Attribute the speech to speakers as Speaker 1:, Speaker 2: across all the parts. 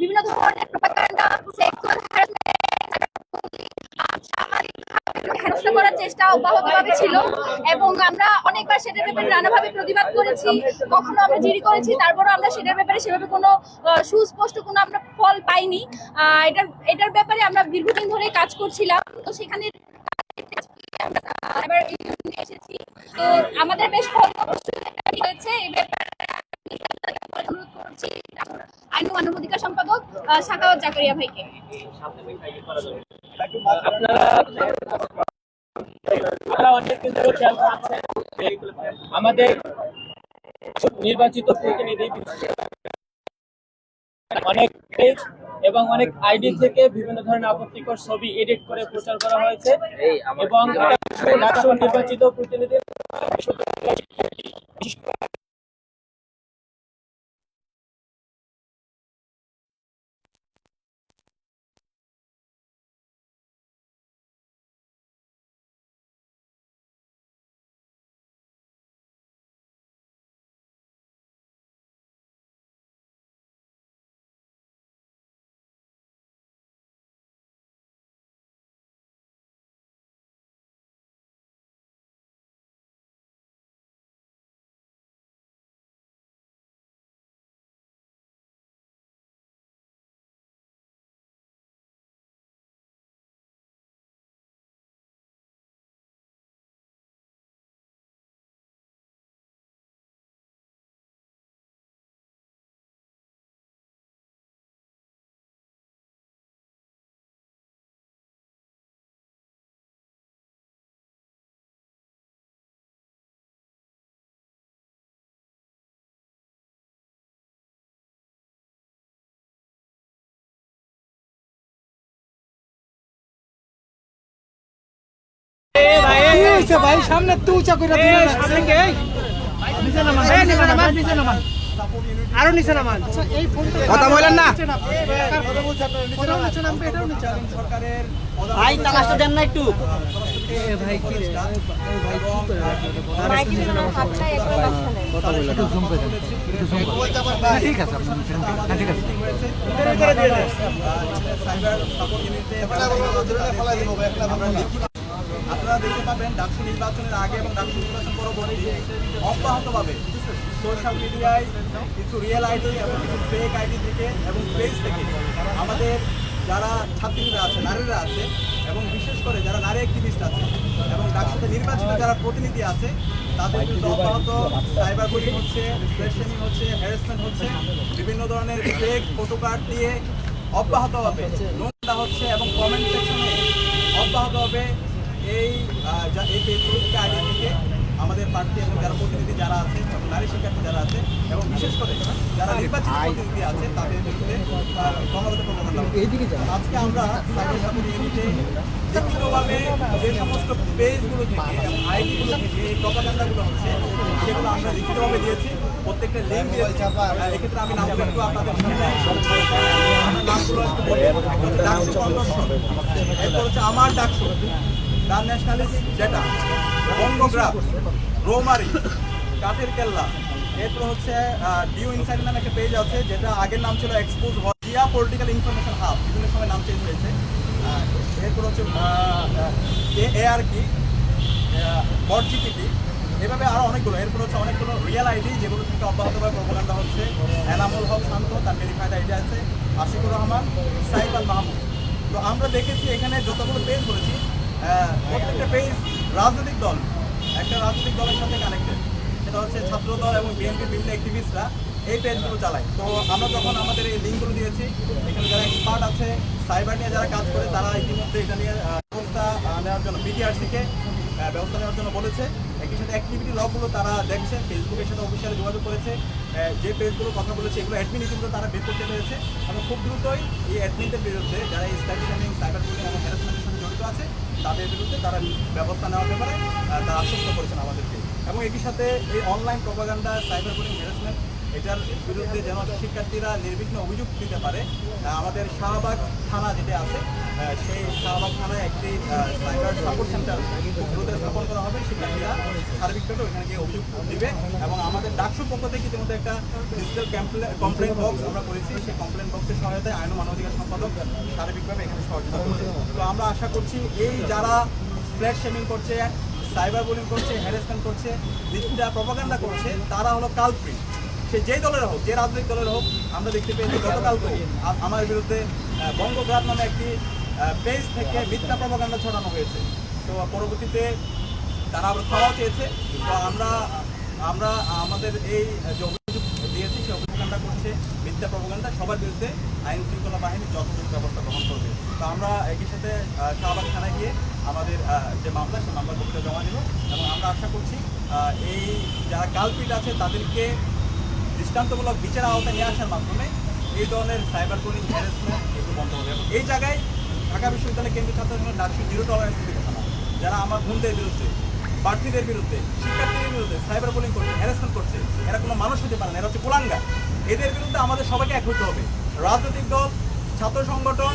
Speaker 1: বিভিন্ন ধরনের propaganda sexual হেনস্থা করার চেষ্টা অব্যাহতভাবে ছিল এবং আমরা অনেকবার সেটার ব্যাপারে নানাভাবে প্রতিবাদ করেছি, কখনো আমরা জিডি করেছি তারপরে আমরা সেটার ব্যাপারে সেভাবে কোনো সুস্পষ্ট কোনো আমরা ফল পাইনি। এটার এটার ব্যাপারে আমরা দীর্ঘদিন ধরে কাজ করছিলাম, তো সেখানে এসেছি। আমাদের বেশ ফল হয়েছে এই ব্যাপারে আইন ও মানবাধিকার সম্পাদক আহ, সাখাওয়াত জাকারিয়া ভাইকে।
Speaker 2: আমাদের নির্বাচিত প্রতিনিধি অনেক পেজ এবং অনেক আইডি থেকে বিভিন্ন ধরনের আপত্তিকর ছবি এডিট করে প্রচার করা হয়েছে এবং নির্বাচিত প্রতিনিধি
Speaker 3: ভাই সামনে তুই উঁচা করে দিলে আরও নিচে নামান।
Speaker 4: কথা বলেন না। ভাই তালাশটা দেন না একটু।
Speaker 3: ভাই কি রে? ভাই কি করে ঠিক আছে ঠিক আছে
Speaker 5: আপনারা দেখতে পাবেন ডাকসু নির্বাচনের আগে এবং ডাকসু নির্বাচন পরবর্তী অব্যাহতভাবে সোশ্যাল মিডিয়ায় কিছু রিয়েল আইডি এবং কিছু ফেক আইডি থেকে এবং পেজ থেকে আমাদের যারা ছাত্রীরা আছে নারীরা আছে এবং বিশেষ করে যারা নারী অ্যাক্টিভিস্ট আছে এবং ডাকসুতে নির্বাচিত যারা প্রতিনিধি আছে তাদের কিন্তু অব্যাহত সাইবার বুলিং হচ্ছে প্রেশনিং হচ্ছে হ্যারাসমেন্ট হচ্ছে বিভিন্ন ধরনের ফেক ফটো কার্ড দিয়ে অব্যাহতভাবে নোংরা হচ্ছে এবং কমেন্ট সেকশনে অব্যাহতভাবে এই এই পেজগুলো থেকে আগে থেকে আমাদের প্রার্থী এবং যারা প্রতিনিধি যারা আছে নারী শিক্ষার্থী যারা আছে এবং বিশেষ করে যারা নির্বাচিত প্রতিনিধি আছে তাদের বিরুদ্ধে প্রমাণ আজকে আমরা সাইবার ইউনিটে বিভিন্নভাবে যে সমস্ত পেজগুলো থেকে আইডিগুলো থেকে এই প্রপাগান্ডাগুলো হচ্ছে সেগুলো আমরা লিখিতভাবে দিয়েছি। প্রত্যেকটা লিঙ্ক দিয়েছি। এক্ষেত্রে আমি নাম একটু আপনাদের সামনে। আমার নামগুলো হচ্ছে ডাকসু এরপর হচ্ছে আমার ডাকসু। দ্য ন্যাশনালিস্ট ডেটা বঙ্গগ্রাফ রোমারি কাঠের কেল্লা, এরপর হচ্ছে ডিউ ইনসাইড নামে একটা পেজ আছে, যেটা আগের নাম ছিল expose Zia political information hub বিভিন্ন সময় নাম চেঞ্জ হয়েছে। এরপর হচ্ছে এ আর কি বটজিপিটি এভাবে আরও অনেকগুলো, এরপর হচ্ছে অনেকগুলো রিয়েল আইডি যেগুলো থেকে অব্যাহতভাবে প্রোপাগান্ডা হচ্ছে। এনামুল হক শান্ত, তার ভেরিফাইড আইডি আছে। আশিকুর রহমান সাইফ আল মাহমুদ। তো আমরা দেখেছি এখানে যতগুলো পেজ বলেছি প্রত্যেকটা পেজ রাজনৈতিক দল, একটা রাজনৈতিক দলের সাথে কানেক্টেড সেটা হচ্ছে ছাত্র দল এবং বিএনপি বিভিন্ন অ্যাক্টিভিস্টরা এই পেজগুলো চালায়। তো আমরা যখন আমাদের এই লিঙ্কগুলো দিয়েছি, এখানে যারা এক্সপার্ট আছে সাইবার নিয়ে যারা কাজ করে, তারা ইতিমধ্যে এটা নিয়ে ব্যবস্থা নেওয়ার জন্য বিটিআরসিকে ব্যবস্থা নেওয়ার জন্য বলেছে। একই সাথে অ্যাক্টিভিটি লগগুলো তারা দেখছে ফেসবুকের সাথে অফিসিয়ালি যোগাযোগ করেছে যে পেজগুলো কথা বলেছে, এগুলো অ্যাডমিন কিন্তু তারা বের করতে পেরেছে। এবং খুব দ্রুতই এই অ্যাডমিনদের বিরুদ্ধে, যারা এই স্ট্যাটিং সাইবার এবং হ্যারাসমেন্টের জড়িত আছে, তাদের বিরুদ্ধে তারা ব্যবস্থা নেওয়ার ব্যাপারে তারা আশ্বস্ত করেছেন আমাদেরকে। এবং একই সাথে এই online propaganda cyber bullying harassment এটার বিরুদ্ধে যেন শিক্ষার্থীরা নির্বিঘ্ন অভিযোগ দিতে পারে আমাদের শাহবাগ থানা যেটা আছে সেই শাহবাগ থানায় একটি সাইবার সাপোর্ট সেন্টার দ্রুত স্থাপন করা হবে। শিক্ষার্থীরা সার্বিকভাবে ওইখানে গিয়ে অভিযোগ দিবে এবং আমাদের ডাকসুর পক্ষ থেকে ইতিমধ্যে একটা ডিজিটাল কমপ্লেন বক্স আমরা করেছি। সেই কমপ্লেন বক্সের সহায়তায় আইন মানবাধিকার সম্পাদক সার্বিকভাবে এখানে সহযোগিতা করছে। তো আমরা আশা করছি এই যারা ফ্ল্যাট শেমিং করছে সাইবার বুলিং করছে হ্যারাসমেন্ট করছে, মিথ্যা প্রপাগান্ডা করছে, তারা হলো কালপ্রিট সে যেই দলের হোক, যে রাজনৈতিক দলের হোক, আমরা দেখতে পেয়েছি গতকাল আমার বিরুদ্ধে বঙ্গগ্রাম নামে একটি পেজ থেকে মিথ্যা প্রপাগান্ডা ছড়ানো হয়েছে। তো পরবর্তীতে তারা আবার ক্ষমাও চেয়েছে। তো আমরা আমরা আমাদের এই যে অভিযোগ দিয়েছি সেই অভিযোগ করছে মিথ্যা প্রপাগান্ডা সবার বিরুদ্ধে আইন শৃঙ্খলা বাহিনী যথাযথ ব্যবস্থা গ্রহণ করবে। তো আমরা একই সাথে শাহবাগ থানায় গিয়ে আমাদের যে মামলা সেই মামলা কবিতা জমা দিব। এবং আমরা আশা করছি এই যারা কালপিট আছে, তাদেরকে দৃষ্টান্তমূলক বিচার আওতায় নিয়ে আসার মাধ্যমে এই ধরনের সাইবার বুলিং হ্যারাসমেন্ট এগুলো বন্ধ হবে এবং এই জায়গায় ঢাকা বিশ্ববিদ্যালয় কেন্দ্রীয় ছাত্র সংঘ ডাকসু জিরো টলারেন্স নীতি ঘোষণা যারা আমার বন্ধুদের বিরুদ্ধে প্রার্থীদের বিরুদ্ধে, শিক্ষার্থীদের বিরুদ্ধে সাইবার বুলিং করছে হ্যারাসমেন্ট করছে, এরা কোনো মানুষ হতে পারে না, এরা হচ্ছে কুলাঙ্গা এদের বিরুদ্ধে আমাদের সবাইকে এক হতে হবে। রাজনৈতিক দল, ছাত্র সংগঠন,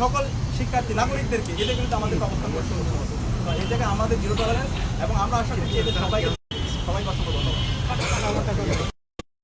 Speaker 5: সকল শিক্ষার্থী, নাগরিকদেরকে এদের বিরুদ্ধে আমাদের অবস্থান করতে হবে। এই জায়গায় আমাদের জিরো টলারেন্স এবং আমরা আশা করছি এদের সবাইকে সবাইকে অসংখ্য ধন্যবাদ